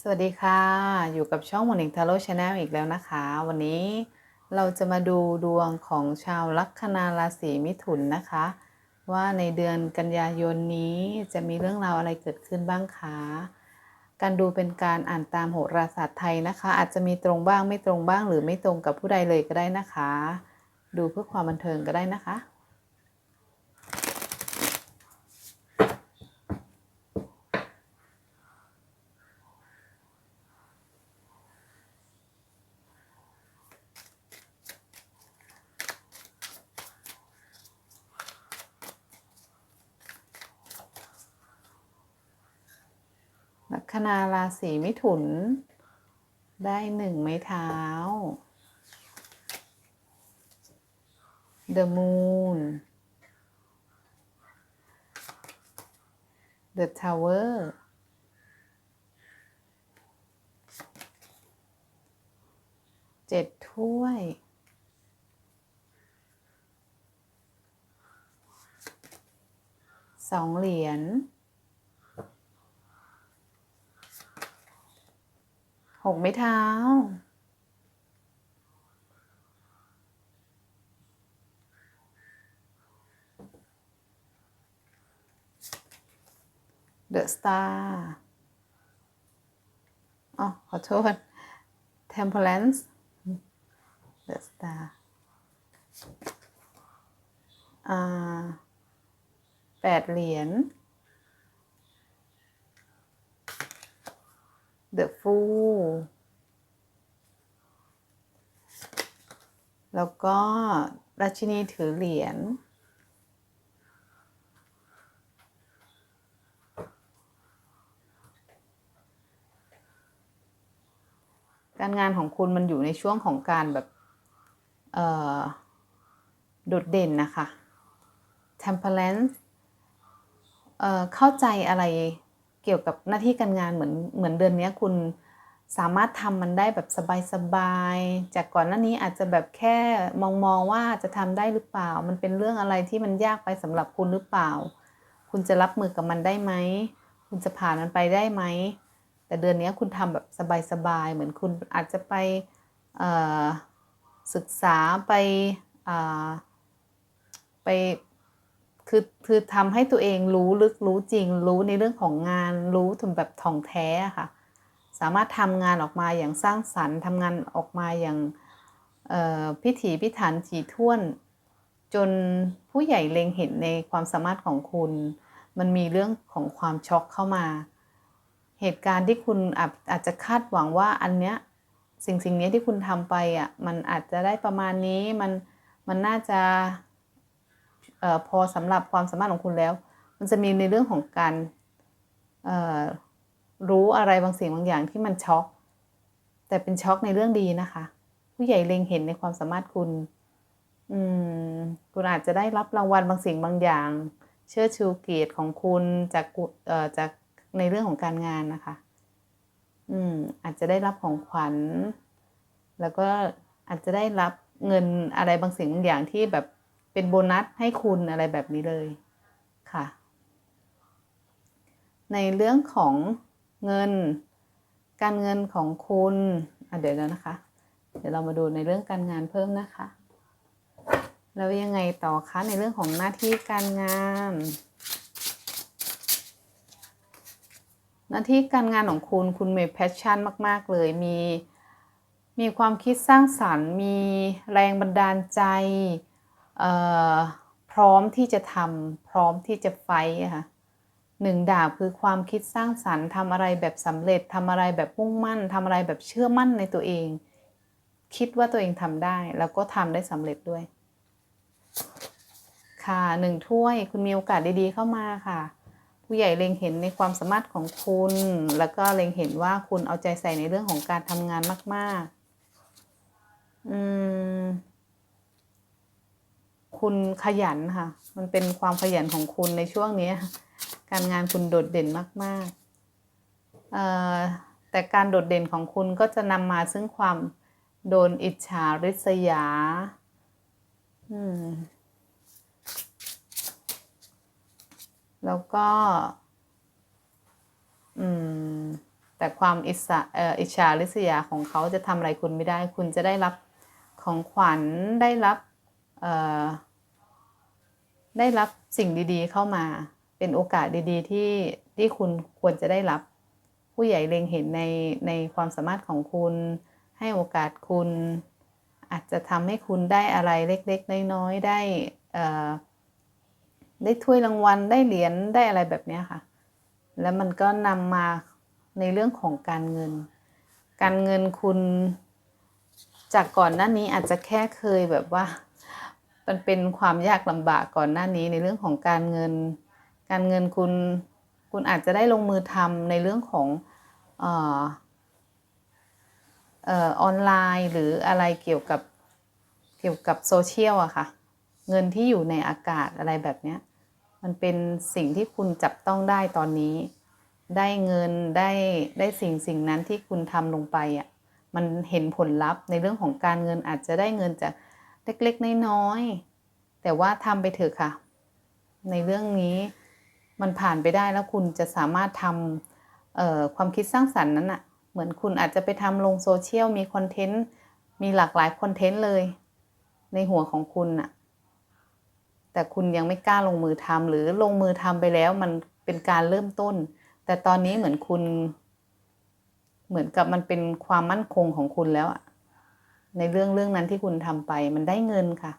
สวัสดีค่ะ อยู่กับช่องหมอนิงทาโร่ชาแนลอีกแล้วนะคะ วันนี้เราจะมาดูดวงของชาวลัคนาราศีมิถุนนะคะ ว่าในเดือนกันยายนนี้จะมีเรื่องราวอะไรเกิดขึ้นบ้างคะการดูเป็นการอ่านตามโหราศาสตร์ไทยนะคะ อาจจะมีตรงบ้างไม่ตรงบ้าง หรือไม่ตรงกับผู้ใดเลยก็ได้นะคะ ดูเพื่อความบันเทิงก็ได้นะคะ นาราศีมิถุน ได้หนึ่งไม้เท้า The Moon The Tower เจ็ดถ้วย สองเหรียญ หงไม้เท้า เดอะสตาร์อ๋อขอโทษเทมเพลนส์เดอะสตาร์แปดเหรียญ The Fool แล้วก็ราชินีถือเหรียญ การงานของคุณมันอยู่ในช่วงของการแบบโดดเด่นนะคะ temperance เเข้าใจอะไร เกี่ยวกับหน้าที่การงานเหมือนเหมือนเดือนนี้คุณสามารถทำมันได้แบบสบายๆ จากก่อนหน้านี้อาจจะแบบแค่มองมองว่าจะทำได้หรือเปล่า มันเป็นเรื่องอะไรที่มันยากไปสำหรับคุณหรือเปล่า คุณจะรับมือกับมันได้ไหม คุณจะผ่านมันไปได้ไหม แต่เดือนนี้คุณทำแบบสบายๆ เหมือนคุณอาจจะไปศึกษาไปไป คือคือทำให้ตัวเองรู้ลึกรู้จริง รู้ในเรื่องของงานรู้ถึงแบบท่องแท้ค่ะ สามารถทำงานออกมาอย่างสร้างสรรค์ทำงานออกมาอย่างพิถีพิถันถี่ถ้วน จนผู้ใหญ่เล็งเห็นในความสามารถของคุณ มันมีเรื่องของความช็อกเข้ามา เหตุการณ์ที่คุณอาจอาจจะคาดหวังว่าอันเนี้ยสิ่งสิ่งนี้ที่คุณทำไปอะมันอาจจะได้ประมาณนี้มันมันน่าจะ พอสำหรับความสามารถของคุณแล้ว มันจะมีในเรื่องของการรู้อะไรบางสิ่งบางอย่างที่มันช็อก แต่เป็นช็อกในเรื่องดีนะคะ ผู้ใหญ่เล็งเห็นในความสามารถคุณอืมคุณอาจจะได้รับรางวัลบางสิ่งบางอย่าง เชื่อชูเกียรติของคุณจากเอ่อจากในเรื่องของการงานนะคะ อืมอาจจะได้รับของขวัญ แล้วก็อาจจะได้รับเงินอะไรบางสิ่งบางอย่างที่แบบ เป็นโบนัสให้คุณอะไรแบบนี้เลยค่ะ ในเรื่องของเงิน การเงินของคุณเดี๋ยวนะคะ เดี๋ยวเรามาดูในเรื่องการงานเพิ่มนะคะ แล้วยังไงต่อคะในเรื่องของหน้าที่การงาน หน้าที่การงานของคุณคุณมีแพชชั่นมาก ๆ เลยมีมีความคิดสร้างสรรค์ มีแรงบันดาลใจ พร้อมที่จะทำพร้อมที่จะไฟค่ะหนึ่งดาบคือความคิดสร้างสรรค์ทำอะไรแบบสำเร็จทำอะไรแบบมุ่งมั่นทำอะไรแบบเชื่อมั่นในตัวเอง คิดว่าตัวเองทำได้ แล้วก็ทำได้สำเร็จด้วย ค่ะหนึ่งถ้วยคุณมีโอกาสดีๆเข้ามาค่ะ ผู้ใหญ่เล็งเห็นในความสามารถของคุณ แล้วก็เล็งเห็นว่าคุณเอาใจใส่ในเรื่องของการทำงานมาก ๆ อืม คุณขยันค่ะ มันเป็นความขยันของคุณในช่วงนี้ การงานคุณโดดเด่นมากๆแต่การโดดเด่นของคุณก็จะนำมาซึ่งความโดนอิจฉาริษยาอืมแล้วก็อืมแต่ความอิสอิจฉาริษยาของเขาจะทำอะไรคุณไม่ได้ คุณจะได้รับของขวัญได้รับ เอ่อ ได้รับสิ่งดีๆ เข้ามา เป็นโอกาสดีๆ ที่ที่คุณควรจะได้รับ ผู้ใหญ่เล็งเห็นในในความสามารถของคุณ ให้โอกาสคุณ อาจจะทำให้คุณได้อะไรเล็กๆ น้อยๆ ได้เอ่อได้ถ้วยรางวัลได้เหรียญได้อะไรแบบนี้ค่ะ แล้วมันก็นำมาในเรื่องของการเงิน การเงินคุณ จากก่อนหน้านี้อาจจะแค่เคยแบบว่า มันเป็นความยากลำบากก่อนหน้านี้ในเรื่องของการเงิน การเงินคุณคุณอาจจะได้ลงมือทำในเรื่องของออนไลน์หรืออะไรเกี่ยวกับเกี่ยวกับโซเชียลอะค่ะ เงินที่อยู่ในอากาศอะไรแบบเนี้ยมันเป็นสิ่งที่คุณจับต้องได้ตอนนี้ ได้เงินได้ได้สิ่งสิ่งนั้นที่คุณทำลงไปอะมันเห็นผลลัพธ์ในเรื่องของการเงินอาจจะได้เงินจาก เล็กๆ น้อยๆ แต่ว่าทำไปเถอะค่ะ ในเรื่องนี้มันผ่านไปได้แล้วคุณจะสามารถทำความคิดสร้างสรรค์นั้นอะเหมือนคุณอาจจะไปทำลงโซเชียลมีคอนเทนต์ มีหลากหลายคอนเทนต์เลย ในหัวของคุณอะแต่คุณยังไม่กล้าลงมือทำหรือลงมือทำไปแล้วมันเป็นการเริ่มต้น แต่ตอนนี้เหมือนคุณ เหมือนกับมันเป็นความมั่นคงของคุณแล้วอะ ในเรื่องเรื่องนั้นที่คุณทำไป มันได้เงินค่ะ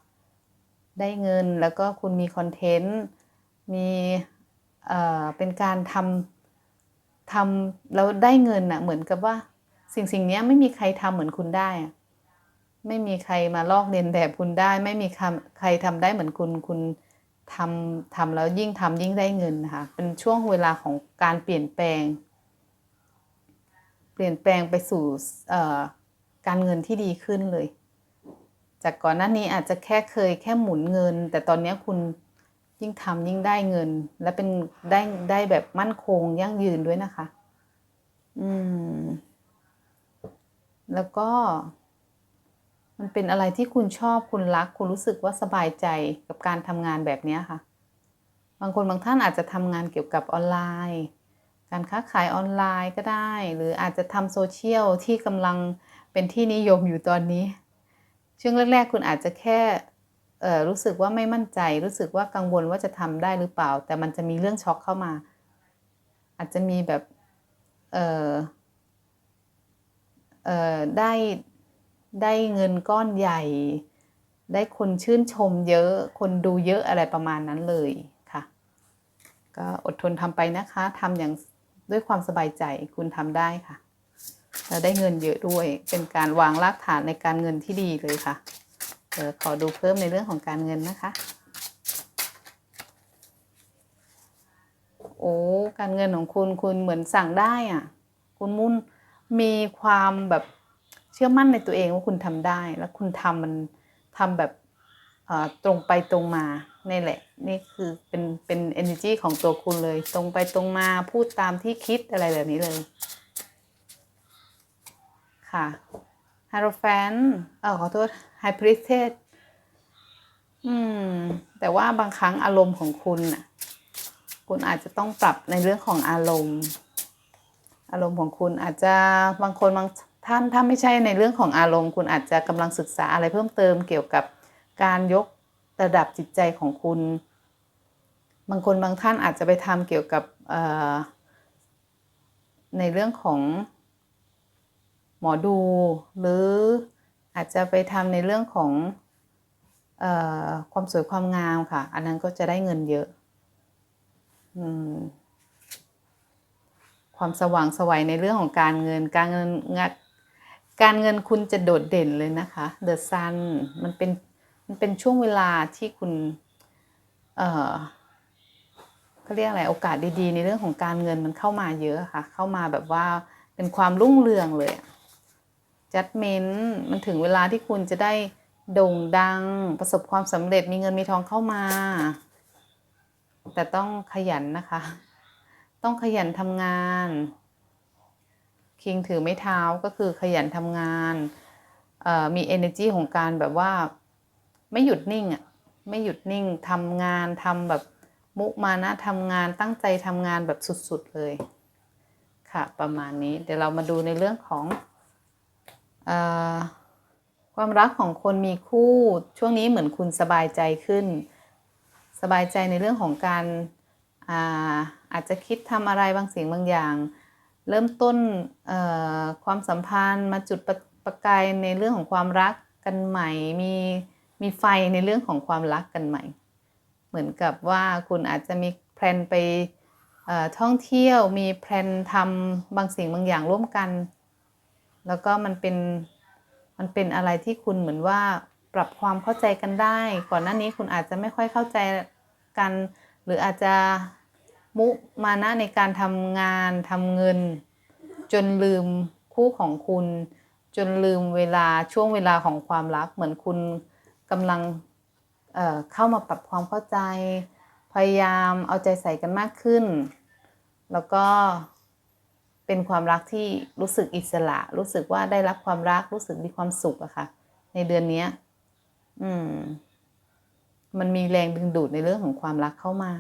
ได้เงินแล้วก็คุณมีคอนเทนต์มีเอ่อเป็นการทำทำแล้วได้เงินอะเหมือนกับว่าสิ่งสิ่งนี้ไม่มีใครทำเหมือนคุณได้อะไม่มีใครมาลอกเลียนแบบคุณได้ ไม่มีใครใครทำได้เหมือนคุณคุณทำทำแล้วยิ่งทำยิ่งได้เงินนะคะเป็นช่วงเวลาของการเปลี่ยนแปลง เปลี่ยนแปลงไปสู่เอ่อ การเงินที่ดีขึ้นเลย จากก่อนหน้านี้อาจจะแค่เคยแค่หมุนเงิน แต่ตอนนี้คุณยิ่งทำยิ่งได้เงิน และเป็นได้ได้แบบมั่นคงยั่งยืนด้วยนะคะ อืม แล้วก็ มันเป็นอะไรที่คุณชอบคุณรัก คุณรู้สึกว่าสบายใจกับการทำงานแบบนี้ค่ะ บางคนบางท่านอาจจะทำงานเกี่ยวกับออนไลน์ การค้าขายออนไลน์ก็ได้ หรืออาจจะทำโซเชียลที่กำลัง เป็นที่นิยมอยู่ตอนนี้ ช่วงแรก ๆ คุณอาจจะแค่รู้สึกว่าไม่มั่นใจ รู้สึกว่ากังวลว่าจะทำได้หรือเปล่า แต่มันจะมีเรื่องช็อกเข้ามา อาจจะมีแบบเออเออได้ได้เงินก้อนใหญ่ ได้คนชื่นชมเยอะ คนดูเยอะอะไรประมาณนั้นเลยค่ะ ก็อดทนทำไปนะคะทำอย่างด้วยความสบายใจคุณทำได้ค่ะ แล้วได้เงินเยอะด้วย เป็นการวางรากฐานในการเงินที่ดีเลยค่ะ เดี๋ยวขอดูเพิ่มในเรื่องของการเงินนะคะ โอ้ การเงินของคุณคุณเหมือนสั่งได้อะ คุณมุ่นมีความแบบเชื่อมั่นในตัวเองว่าคุณทำได้ แล้วคุณทำมันทำแบบตรงไปตรงมานี่แหละ นี่คือเป็นเป็น energy ของตัวคุณเลย ตรงไปตรงมาพูดตามที่คิดอะไรแบบนี้เลย ค่ะฮาร์แฟนเออขอโทษไฮพริเทสอืม แต่ว่าบางครั้งอารมณ์ของคุณน่ะ คุณอาจจะต้องปรับในเรื่องของอารมณ์ อารมณ์ของคุณอาจจะบางคนบางท่านถ้าไม่ใช่ในเรื่องของอารมณ์ คุณอาจจะกำลังศึกษาอะไรเพิ่มเติมเกี่ยวกับการยกระดับจิตใจของคุณ บางคนบางท่านอาจจะไปทำเกี่ยวกับในเรื่องของ หมอดู หรืออาจจะไปทำในเรื่องของออความสวยความงามค่ะ อันนั้นก็จะได้เงินเยอะอความสว่างสวัยในเรื่องของการเงิน การเงินงการเงินคุณจะโดดเด่นเลยนะคะ The Sun มันเป็นมันเป็นช่วงเวลาที่คุณ เอ่อเขาเรียกอะไรโอกาสดีๆ ในเรื่องของการเงินมันเข้ามาเยอะค่ะ เข้ามาแบบว่าเป็นความรุ่งเรืองเลย จัดเมนมันถึงเวลาที่คุณจะได้โด่งดังประสบความสำเร็จมีเงินมีทองเข้ามา แต่ต้องขยันนะคะ ต้องขยันทำงาน คิงถือไม้เท้าก็คือขยันทำงานมี energy ของการแบบว่าไม่หยุดนิ่งอะไม่หยุดนิ่งทำงานทำแบบมุมานะทำงานตั้งใจทำงานแบบสุดๆเลย ค่ะ ประมาณนี้เดี๋ยวเรามาดูในเรื่องของ ความรักของคนมีคู่ช่วงนี้เหมือนคุณสบายใจขึ้น สบายใจในเรื่องของการอาอาจจะคิดทำอะไรบางสิ่งบางอย่าง เริ่มต้นความสัมพันธ์มาจุดประประกายในเรื่องของความรักกันใหม่มีมีไฟในเรื่องของความรักกันใหม่ เหมือนกับว่าคุณอาจจะมีแพลนไปท่องเที่ยวมีแพลนทำบางสิ่งบางอย่างร่วมกัน แล้วก็มันเป็นมันเป็นอะไรที่คุณเหมือนว่าปรับความเข้าใจกันได้ ก่อนหน้านี้คุณอาจจะไม่ค่อยเข้าใจกัน หรืออาจจะมุมานะในการทำงานทำเงิน จนลืมคู่ของคุณ จนลืมเวลาช่วงเวลาของความรัก เหมือนคุณกำลังเเข้ามาปรับความเข้าใจ พยายามเอาใจใส่กันมากขึ้น แล้วก็ เป็นความรักที่รู้สึกอิสระ รู้สึกว่าได้รับความรัก รู้สึกมีความสุขอะค่ะ ในเดือนนี้อืม มันมีแรงดึงดูดในเรื่องของความรักเข้ามา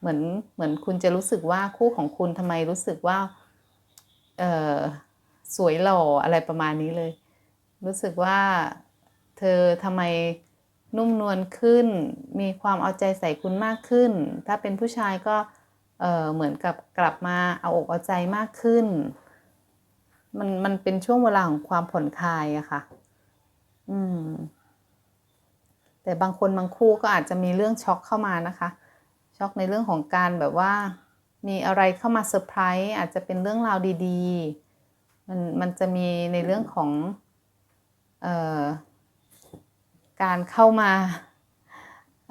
เหมือนเหมือนคุณจะรู้สึกว่าคู่ของคุณทำไมรู้สึกว่า เออสวยหล่ออะไรประมาณนี้เลย รู้สึกว่า เธอทำไมนุ่มนวลขึ้น มีความเอาใจใส่คุณมากขึ้น ถ้าเป็นผู้ชายก็เเหมือนกับกลับมาเอาอกเอาใจมากขึ้น มันมันเป็นช่วงเวลาของความผ่อนคลายอะค่ะ อืม แต่บางคนบางคู่ก็อาจจะมีเรื่องช็อกเข้ามานะคะ ช็อกในเรื่องของการแบบว่า มีอะไรเข้ามาเซอร์ไพรส์อาจจะเป็นเรื่องราวดีๆ มันมันจะมีในเรื่องของ เอ่อ การเข้ามา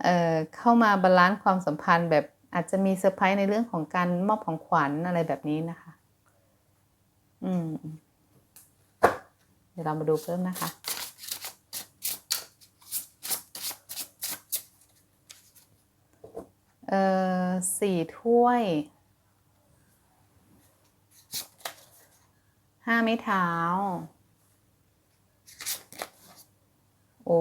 เอ่อ เข้ามาบาลานซ์ความสัมพันธ์แบบ อาจจะมีเซอร์ไพรส์ในเรื่องของการมอบของขวัญอะไรแบบนี้นะคะ อืม เดี๋ยวเรามาดูเพิ่มนะคะเอ่อสี่ถ้วยห้าไม้เท้า โอ้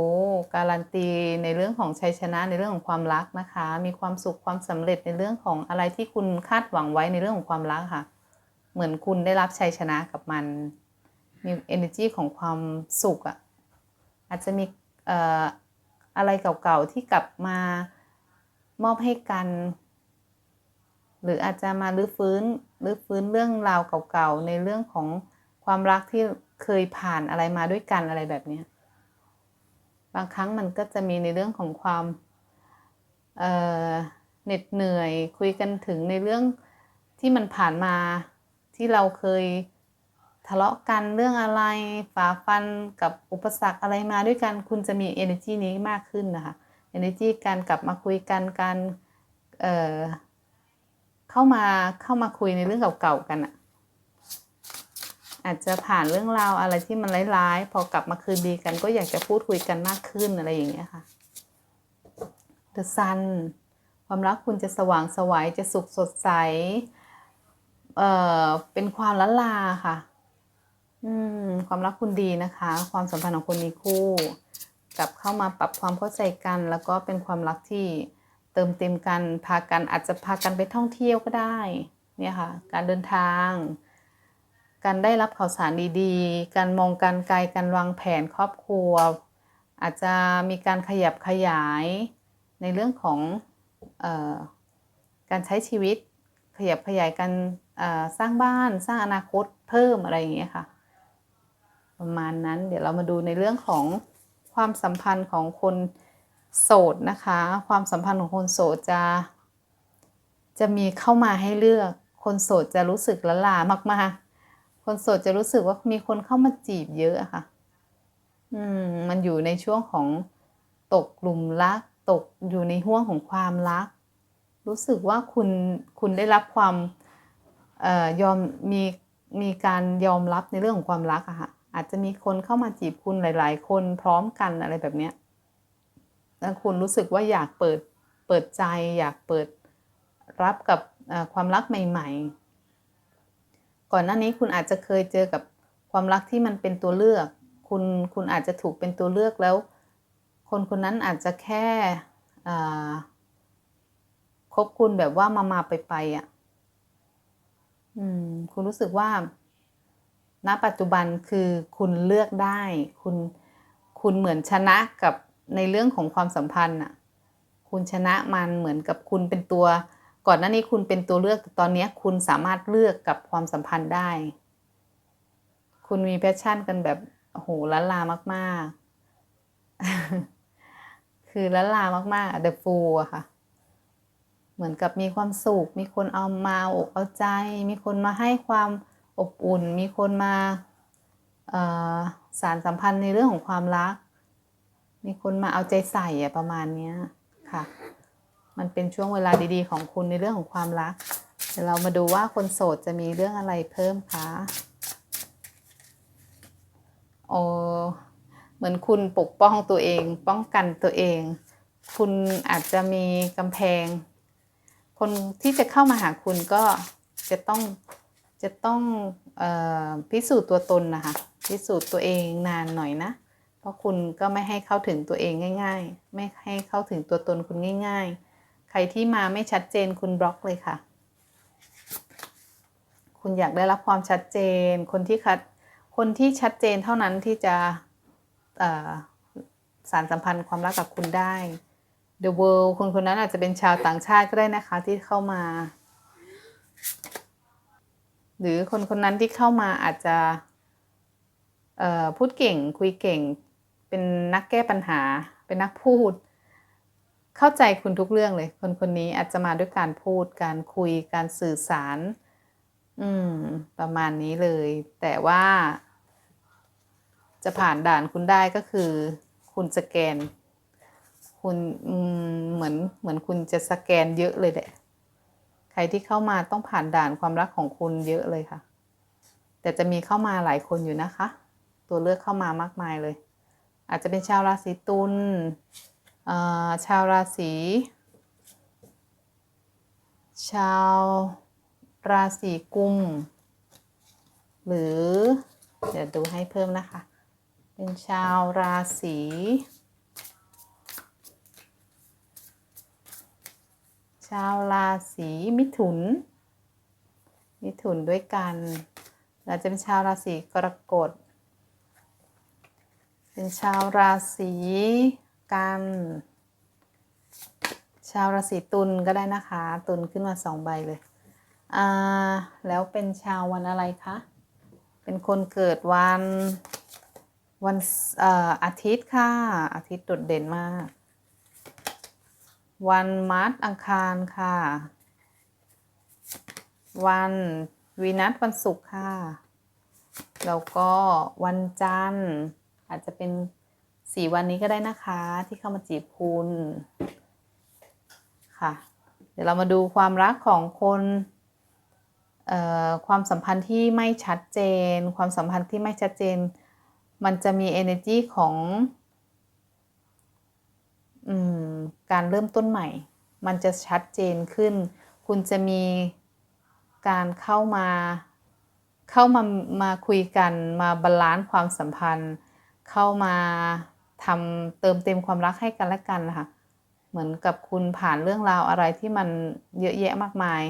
การันตีในเรื่องของชัยชนะในเรื่องของความรักนะคะ มีความสุขความสำเร็จในเรื่องของอะไรที่คุณคาดหวังไว้ในเรื่องของความรักค่ะ เหมือนคุณได้รับชัยชนะกับมัน มี energy ของความสุขอะ่ะอาจจะมีเอ่ออะไรเก่าๆที่กลับมามอบให้กัน หรืออาจจะมาลื้อฟื้นลื้อฟื้นเรื่องราวเก่าๆในเรื่องของความรักที่เคยผ่านอะไรมาด้วยกันอะไรแบบนี้ บางครั้งมันก็จะมีในเรื่องของความเหน็ดเหนื่อย คุยกันถึงในเรื่องที่มันผ่านมาที่เราเคยทะเลาะกันเรื่องอะไรฝ่าฟันกับอุปสรรคอะไรมาด้วยกัน คุณจะมี energy นี้มากขึ้นนะคะ energy การกลับมาคุยกันการเเข้ามาเข้ามาคุยในเรื่องเก่าๆกันอะ อาจจะผ่านเรื่องราวอะไรที่มันร้ายๆ พอกลับมาคืนดีกันก็อยากจะพูดคุยกันมากขึ้นอะไรอย่างเงี้ยค่ะ The Sun ความรักคุณจะสว่างสวัยจะสุขสดใส เอ่อ เป็นความละลาค่ะ อืม ความรักคุณดีนะคะ ความสัมพันธ์ของคุณมีคู่ กลับเข้ามาปรับความเข้าใจกัน แล้วก็เป็นความรักที่เติมเต็มกัน พากันอาจจะพากันไปท่องเที่ยวก็ได้ เนี่ยค่ะ การเดินทาง การได้รับข่าวสารดีๆ การมองการไกล การวางแผนครอบครัว อาจจะมีการขยับขยายในเรื่องของออการใช้ชีวิต ขยับขยายการสร้างบ้านสร้างอนาคตเพิ่มอะไรอย่างเงี้ยค่ะ ประมาณนั้นเดี๋ยวเรามาดูในเรื่องของความสัมพันธ์ของคนโสดนะคะ ความสัมพันธ์ของคนโสดจะ จะมีเข้ามาให้เลือก คนโสดจะรู้สึกละลามากๆ คนโสดจะรู้สึกว่ามีคนเข้ามาจีบเยอะอะค่ะ อืม มันอยู่ในช่วงของตกหลุมรัก ตกอยู่ในห่วงของความรัก รู้สึกว่าคุณคุณได้รับความเอ่อยอมมีมีการยอมรับในเรื่องของความรักอะค่ะ อาจจะมีคนเข้ามาจีบคุณหลาย ๆ คนพร้อมกันอะไรแบบเนี้ยแล้วคุณรู้สึกว่าอยากเปิดเปิดใจ อยากเปิดรับกับความรักใหม่ ๆ ก่อนหน้านี้คุณอาจจะเคยเจอกับความรักที่มันเป็นตัวเลือก คุณคุณอาจจะถูกเป็นตัวเลือกแล้ว คนคนนั้นอาจจะแค่คบคุณแบบว่ามามาไปไปอะอืมคุณรู้สึกว่า ณ ปัจจุบันคือคุณเลือกได้ คุณคุณเหมือนชนะกับในเรื่องของความสัมพันธ์น่ะ คุณชนะมันเหมือนกับคุณเป็นตัว ก่อนหน้านี้คุณเป็นตัวเลือกแต่ตอนนี้คุณสามารถเลือกกับความสัมพันธ์ได้ คุณมี passion กันแบบโอ้โฮล้านลามากๆ คือล้านลามากๆอะ The Fool อะค่ะ เหมือนกับมีความสุข มีคนเอามาเอาอกเอาใจ มีคนมาให้ความอบอุ่น มีคนมาสานสัมพันธ์ในเรื่องของความรัก มีคนมาเอาใจใส่อะประมาณนี้ค่ะ มันเป็นช่วงเวลาดีๆ ของคุณในเรื่องของความรัก เดี๋ยวเรามาดูว่าคนโสดจะมีเรื่องอะไรเพิ่มคะ?อ๋อเหมือนคุณปกป้องตัวเอง ป้องกันตัวเอง คุณอาจจะมีกำแพง คนที่จะเข้ามาหาคุณก็จะต้องจะต้องออพิสูจน์ตัวตนนะคะพิสูจน์ตัวเองนานหน่อยนะ เพราะคุณก็ไม่ให้เข้าถึงตัวเองง่าย ๆ ไม่ให้เข้าถึงตัวตนคุณง่าย ๆ ใครที่มาไม่ชัดเจนคุณบล็อกเลยค่ะ คุณอยากได้รับความชัดเจน คนที่คัดคนที่ชัดเจนเท่านั้นที่จะสานสัมพันธ์ความรักกับคุณได้ The World คนคนนั้นอาจจะเป็นชาวต่างชาติก็ได้นะคะที่เข้ามา หรือคนคนนั้นที่เข้ามาอาจจะพูดเก่งคุยเก่ง เป็นนักแก้ปัญหา เป็นนักพูด เข้าใจคุณทุกเรื่องเลย คนคนนี้อาจจะมาด้วยการพูดการคุยการสื่อสาร อืม ประมาณนี้เลย แต่ว่า จะผ่านด่านคุณได้ก็คือ คุณสแกน คุณเหมือนเหมือนคุณจะสแกนเยอะเลยแหละใครที่เข้ามาต้องผ่านด่านความรักของคุณเยอะเลยค่ะ แต่จะมีเข้ามาหลายคนอยู่นะคะ ตัวเลือกเข้ามามากมายเลย อาจจะเป็นชาวราศีตุล ชาวราศี ชาวราศีกุม หรือ เดี๋ยวดูให้เพิ่มนะคะ เป็นชาวราศีชาวราศีมิถุน มิถุนด้วยกันแล้วจะเป็นชาวราศีกรกฎ เป็นชาวราศี กัน ชาวราศีตุลก็ได้นะคะ ตุลขึ้นมา2ใบเลย อ่า แล้วเป็นชาววันอะไรคะ?เป็นคนเกิดวันวันเอ่ออาทิตย์ค่ะ อาทิตย์โดดเด่นมาก วันมารสอังคารค่ะ วันวีนัสวันศุกร์ค่ะ แล้วก็วันจันทร์อาจจะเป็น 4วันนี้ก็ได้นะคะ ที่เข้ามาจีบคุณค่ะ เดี๋ยวเรามาดูความรักของคนความสัมพันธ์ที่ไม่ชัดเจน ความสัมพันธ์ที่ไม่ชัดเจน มันจะมีเอเนอร์จีของอการเริ่มต้นใหม่ มันจะชัดเจนขึ้น คุณจะมีการเข้ามาเข้ามามาคุยกันมาบาลันซ์ความสัมพันธ์ เข้ามา ทำเติมเต็มความรักให้กันและกันนะค่ะเหมือนกับคุณผ่านเรื่องราวอะไรที่มันเยอะแยะมากมาย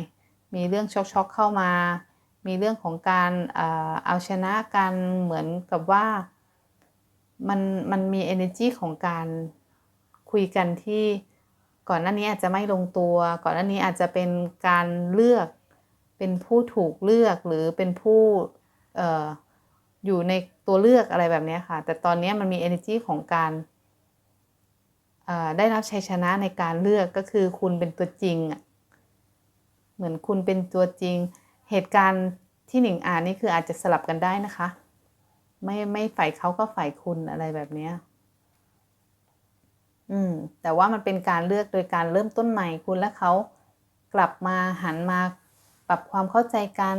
มีเรื่องช็อกๆเข้ามา มีเรื่องของการเอาชนะกันเหมือนกับว่ามันมันมีเอเนอร์จีของการคุยกันที่ก่อนหน้านี้อาจจะไม่ลงตัว ก่อนหน้านี้อาจจะเป็นการเลือกเป็นผู้ถูกเลือกหรือเป็นผู้เอ่อ อยู่ในตัวเลือกอะไรแบบนี้ค่ะ แต่ตอนนี้มันมีเอเนอร์จีของการได้รับชัยชนะในการเลือกก็คือคุณเป็นตัวจริงเหมือนคุณเป็นตัวจริง เหตุการณ์ที่หนิงอ่านนี่คืออาจจะสลับกันได้นะคะ ไม่ไม่ฝ่ายเขาก็ฝ่ายคุณอะไรแบบนี้อืมแต่ว่ามันเป็นการเลือกโดยการเริ่มต้นใหม่คุณและเขากลับมาหันมาปรับความเข้าใจกัน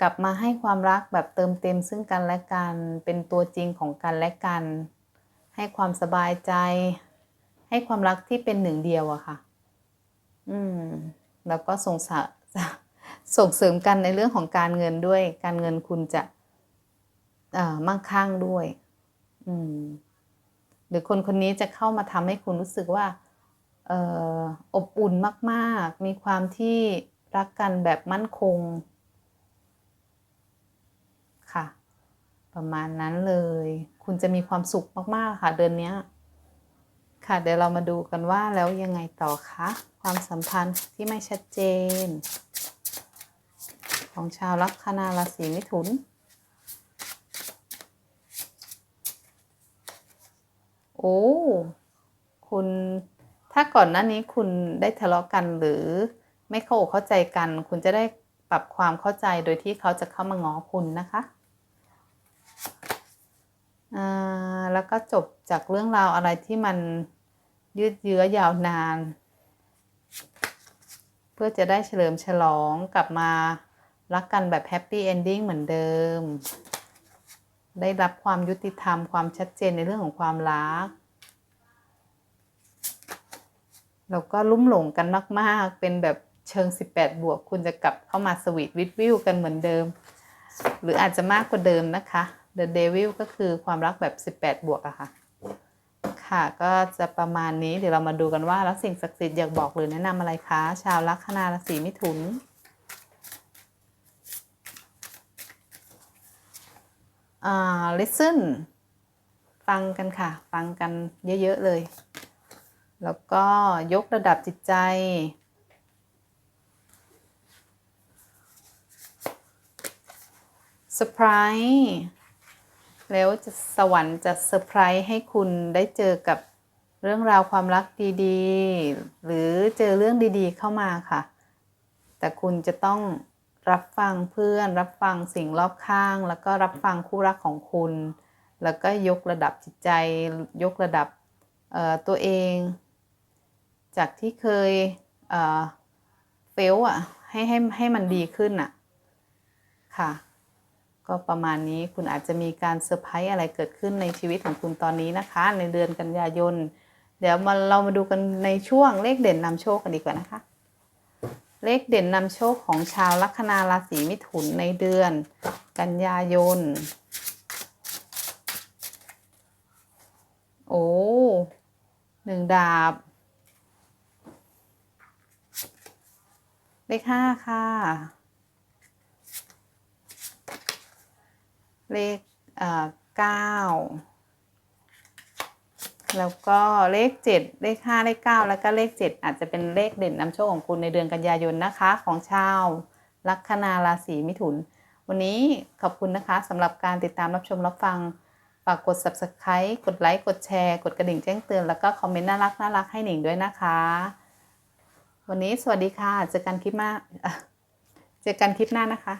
กลับมาให้ความรักแบบเติมเต็มซึ่งกันและกัน เป็นตัวจริงของกันและกัน ให้ความสบายใจ ให้ความรักที่เป็นหนึ่งเดียวอะค่ะ อืม แล้วก็ส่งสะส่งเสริมกันในเรื่องของการเงินด้วย การเงินคุณจะมั่งคั่งด้วย อืม หรือคนคนนี้จะเข้ามาทำให้คุณรู้สึกว่าอออบอุ่นมาก ๆ มีความที่รักกันแบบมั่นคง ประมาณนั้นเลย คุณจะมีความสุขมากๆค่ะเดือนนี้ค่ะเดี๋ยวเรามาดูกันว่าแล้วยังไงต่อคะความสัมพันธ์ที่ไม่ชัดเจน ของชาวลัคนาราศีมิถุนโอ้คุณถ้าก่อนหน้านี้คุณได้ทะเลาะกันหรือไม่เข้าอกเข้าใจกัน คุณจะได้ปรับความเข้าใจโดยที่เขาจะเข้ามาง้อคุณนะคะ แล้วก็จบจากเรื่องราวอะไรที่มันยืดเยื้อยาวนาน เพื่อจะได้เฉลิมฉลองกลับมารักกันแบบแฮปปี้เอนดิ้งเหมือนเดิม ได้รับความยุติธรรมความชัดเจนในเรื่องของความรักแล้วก็ลุ่มหลงกันมากๆ เป็นแบบเชิง 18 บวก คุณจะกลับเข้ามาสวีทวิดวิวกันเหมือนเดิม หรืออาจจะมากกว่าเดิมนะคะ The Devil ก็คือความรักแบบ 18 บวกอะค่ะ ค่ะก็จะประมาณนี้เดี๋ยวเรามาดูกันว่า แล้วสิ่งศักดิ์สิทธิ์อยากบอกหรือแนะนำอะไรคะ ชาวลัคนาราศีมิถุนอ่า listen ฟังกันค่ะ ฟังกันเยอะๆเลย แล้วก็ยกระดับจิตใจเซอร์ไพรส์ แล้วจะสวรรค์จะเซอร์ไพรส์ให้คุณได้เจอกับเรื่องราวความรักดีๆ หรือเจอเรื่องดีๆเข้ามาค่ะ แต่คุณจะต้องรับฟังเพื่อน รับฟังสิ่งรอบข้าง แล้วก็รับฟังคู่รักของคุณ แล้วก็ยกระดับจิตใจ ยกระดับตัวเอง จากที่เคยเฟลอะให้ให้ให้มันดีขึ้นอะค่ะ ก็ประมาณนี้คุณอาจจะมีการเซอร์ไพรส์อะไรเกิดขึ้นในชีวิตของคุณตอนนี้นะคะ ในเดือนกันยายน เดี๋ยวมาเรามาดูกันในช่วงเลขเด่นนำโชคกันดีกว่านะคะ เลขเด่นนำโชคของชาวลัคนาราศีมิถุนในเดือน กันยายน โอ้หนึ่งดาบ เลขห้าค่ะ เลขเก้าแล้วก็เลขเจ็ดเลขห้าเลขเก้าแล้วก็เลขเจ็ดอาจจะเป็นเลขเด่นนำโชคของคุณในเดือนกันยายนนะคะ ของชาวลัคนาราศีมิถุน วันนี้ขอบคุณนะคะสำหรับการติดตามรับชมรับฟังฝากกด subscribe กดไลค์กดแชร์กดกระดิ่งแจ้งเตือนแล้วก็คอมเมนต์น่ารักน่ารักให้หนิงด้วยนะคะ วันนี้สวัสดีค่ะเจอกันคลิปหน้าเจอกันคลิปหน้านะคะ